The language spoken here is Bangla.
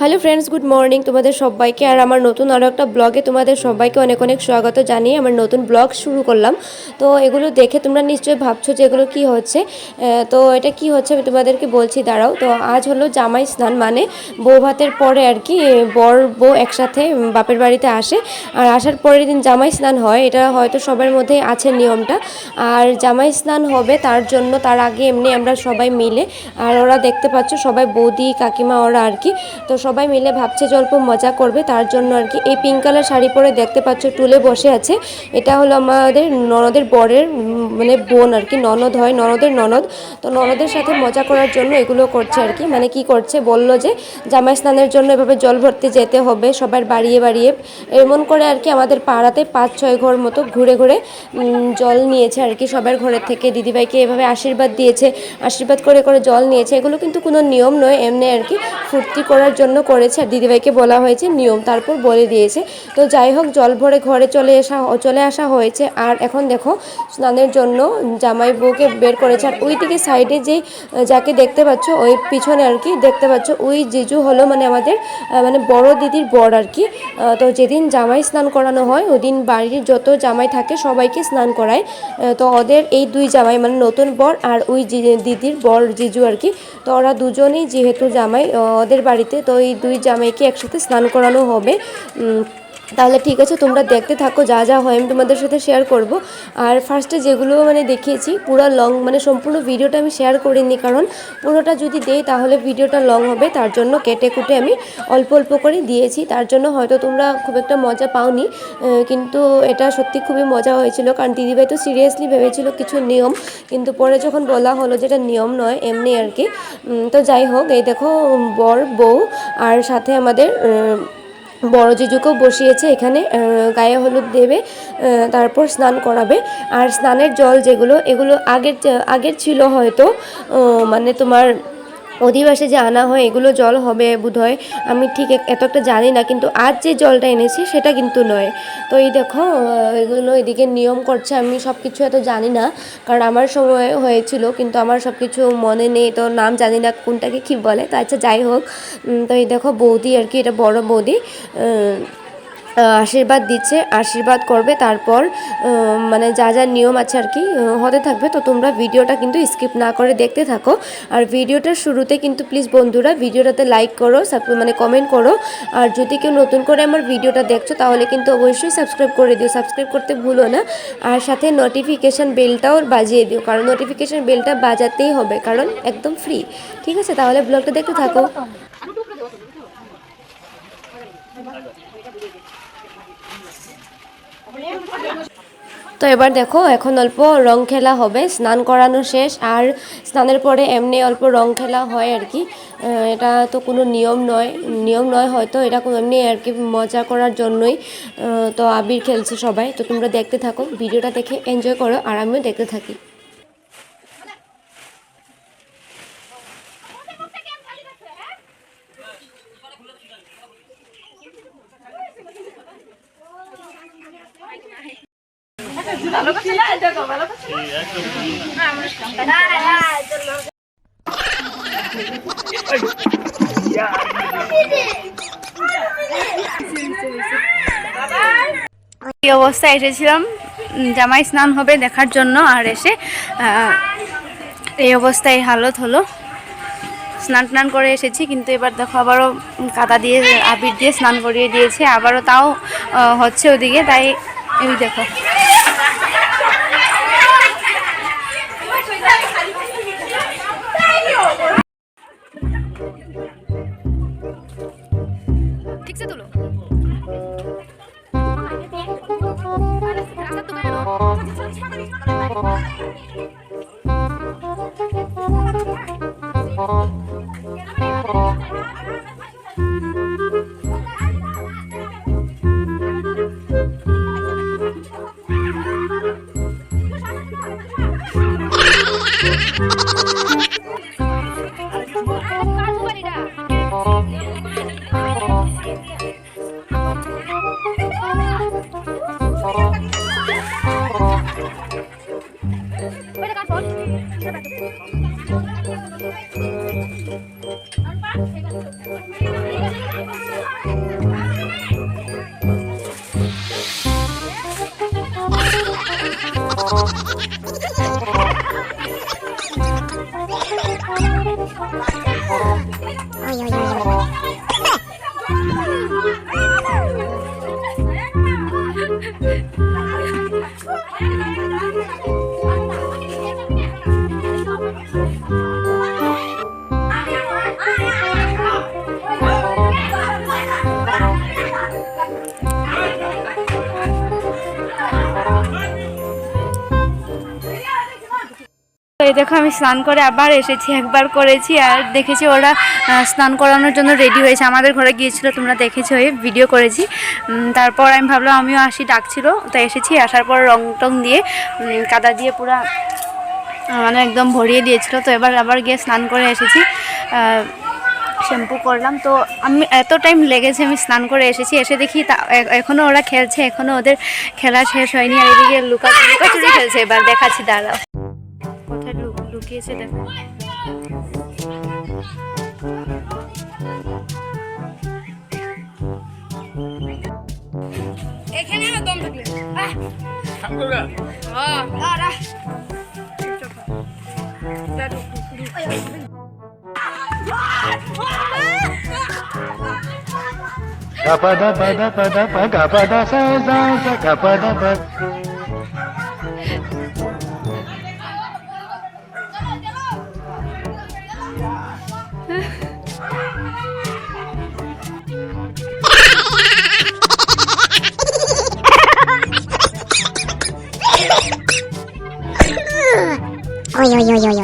হ্যালো ফ্রেন্ডস গুড মর্নিং তোমাদের সবাইকে। আর আমার নতুন আরও একটা ব্লগে তোমাদের সবাইকে অনেক অনেক স্বাগত জানিয়ে আমার নতুন ব্লগ শুরু করলাম। তো এগুলো দেখে তোমরা নিশ্চয়ই ভাবছ যে এগুলো কি হচ্ছে। তো এটা কি হচ্ছে আমি তোমাদেরকে বলছি, দাঁড়াও। তো আজ হলো জামাই স্নান মানে বউ ভাতের পরে আর কি বর বউ একসাথে বাপের বাড়িতে আসে। আর আসার পরের দিন জামাই স্নান হয়, এটা হয়তো সবার মধ্যেই আছে নিয়মটা। আর জামাই স্নান হবে তার জন্য তার আগে এমনি আমরা সবাই মিলে, আর ওরা দেখতে পাচ্ছ সবাই বৌদি, কাকিমা, ওরা আর কি। তো সবাই মিলে ভাবছে যে অল্প মজা করবে, তার জন্য আর কি। এই পিঙ্ক কালার শাড়ি পরে দেখতে পাচ্ছ, টুলে বসে আছে। এটা হলো আমাদের ননদের বরের মানে বোন আর কি, ননদ হয়, ননদের ননদ। তো ননদের সাথে মজা করার জন্য এগুলো করছে আর কি। মানে কি করছে, বলল যে জামাই স্নানের জন্য এভাবে জল ভরতে যেতে হবে, সবার বাড়িয়ে বাড়িয়ে। এমন করে আর কি আমাদের পাড়াতে পাঁচ, ছয় ঘর মতো ঘুরে ঘুরে জল নিয়েছে আর কি সবার ঘরের থেকে। দিদিভাইকে এভাবে আশীর্বাদ দিয়েছে, আশীর্বাদ করে করে জল নিয়েছে। এগুলো কিন্তু কোনো নিয়ম নয়, এমনি আর কি ফুর্তি করার জন্য করেছে আর দিদিভাইকে বলা হয়েছে, নিয়ম তারপর বলে দিয়েছে। তো যাই হোক, জল ভরে ঘরে চলে আসা চলে আসা হয়েছে। আর এখন দেখো, স্নানের জন্য জামাই বউকে বের করেছে। আর ওই দিকে সাইডে যে, যাকে দেখতে পাচ্ছ, ওই পিছনে আর কি দেখতে পাচ্ছ, ওই জিজু হলো মানে আমাদের মানে বড় দিদির বর আর কি। তো যেদিন জামাই স্নান করানো হয় ওই দিন বাড়ির যত জামাই থাকে, সবাইকে স্নান করায়। তো ওদের এই দুই জামাই মানে নতুন বর আর ওই দিদির বর জিজু আর কি। তো ওরা দুজনেই যেহেতু জামাই ওদের বাড়িতে, তো এই দুই জামাইকে একসাথে স্নান করানো হবে। তাহলে ঠিক আছে, তোমরা দেখতে থাকো, যা যা হয় আমি তোমাদের সাথে শেয়ার করব। আর ফার্স্টে যেগুলো মানে দেখিয়েছি, পুরো লং মানে সম্পূর্ণ ভিডিওটা আমি শেয়ার করিনি, কারণ পুরোটা যদি দেই তাহলে ভিডিওটা লং হবে, তার জন্য কেটে কুটে আমি অল্প অল্প করে দিয়েছি। তার জন্য হয়তো তোমরা খুব একটা মজা পাওনি কিন্তু এটা সত্যি খুবই মজা হয়েছিল, কারণ দিদিভাই তো সিরিয়াসলি ভেবেছিল কিছু নিয়ম, কিন্তু পরে যখন বলা হলো যেটা নিয়ম নয়, এমনি আর কি। তো যাই হোক, এই দেখো বর, বউ, আর সাথে আমাদের বড় জিজুকেও বসিয়েছে এখানে গায়ে হলুদ দেবে তারপর স্নান করাবে। আর স্নানের জল যেগুলো, এগুলো আগের আগের ছিল হয়তো মানে তোমার অধিবাসে যে আনা হয়, এগুলো জল হবে বোধহয়। আমি ঠিক এত একটা জানি না, কিন্তু আজ যে জলটা এনেছি, সেটা কিন্তু নয়। তো এই দেখো এগুলো এদিকে নিয়ম করছে, আমি সব কিছু এত জানি না, কারণ আমার সময় হয়েছিল, কিন্তু আমার সব কিছু মনে নেই, তো নাম জানি না কোনটাকে কি বলে। তো আচ্ছা যাই হোক তো এই দেখো বৌদি আর কি, এটা বড় বৌদি আশীর্বাদ দিচ্ছে, আশীর্বাদ করবে, তারপর মানে যা যা নিয়ম আছে আর কি হতে থাকবে। তো তোমরা ভিডিওটা কিন্তু স্কিপ না করে দেখতে থাকো। আর ভিডিওটার শুরুতে কিন্তু প্লিজ বন্ধুরা, ভিডিওটাতে লাইক করো মানে কমেন্ট করো। আর যদি কেউ নতুন করে আমার ভিডিওটা দেখছ, তাহলে কিন্তু অবশ্যই সাবস্ক্রাইব করে দিও। সাবস্ক্রাইব করতে ভুলো না। আর সাথে নোটিফিকেশান বেলটাও বাজিয়ে দিও, কারণ নোটিফিকেশান বেলটা বাজাতেই হবে, কারণ একদম ফ্রি ঠিক আছে? তাহলে ব্লগটা দেখতে থাকো। তো এবার দেখো, এখন অল্প রং খেলা হবে, স্নান করানো শেষ, আর স্নানের পরে এমনি অল্প রং খেলা হয় আর কি। এটা তো কোনো নিয়ম নয় নিয়ম নয় হয়তো, এটা এমনি আর কি মজা করার জন্যই। তো আবির খেলছে সবাই, তো তোমরা দেখতে থাকো, ভিডিওটা দেখে এনজয় করো, আর আমিও দেখতে থাকি। এই অবস্থায় এসেছিলাম। জামাই স্নান হবে দেখার জন্য আর এসে এই অবস্থায় হালত হলো। স্নান টান করে এসেছি, কিন্তু এবার দেখো আবারও কাদা দিয়ে, আবির দিয়ে স্নান করিয়ে দিয়েছে। আবারও তাও হচ্ছে ওদিকে। তাই এই দেখো। you. Wait, I got Oh, Thank you. এই দেখো, আমি স্নান করে আবার এসেছি, একবার করেছি আর দেখেছি ওরা স্নান করানোর জন্য রেডি হয়েছে। আমাদের ঘরে গিয়েছিল, তোমরা দেখেছ, এই ভিডিও করেছি। তারপর আমি ভাবলাম, আমিও আসি, ডাকছিল। তো এসেছি, আসার পর রং টং দিয়ে কাদা দিয়ে পুরা মানে একদম ভরিয়ে দিয়েছিল। তো এবার আবার গিয়ে স্নান করে এসেছি। শ্যাম্পু করলাম। তো আমি, এত টাইম লেগেছে, আমি স্নান করে এসেছি। এসে দেখি তা, এ- এখনও ওরা খেলছে এখনও ওদের খেলা শেষ হয়নি। আর এদিকে লুকা লুকাচুরি খেলছে। এবার দেখাচ্ছি, দাঁড়াও। লুকিয়েছে দেখো এখানে আমার দম থাকলে। Gapada pada pada pa gapada sa sa sa gapada pa. Oi, oi, oi, oi.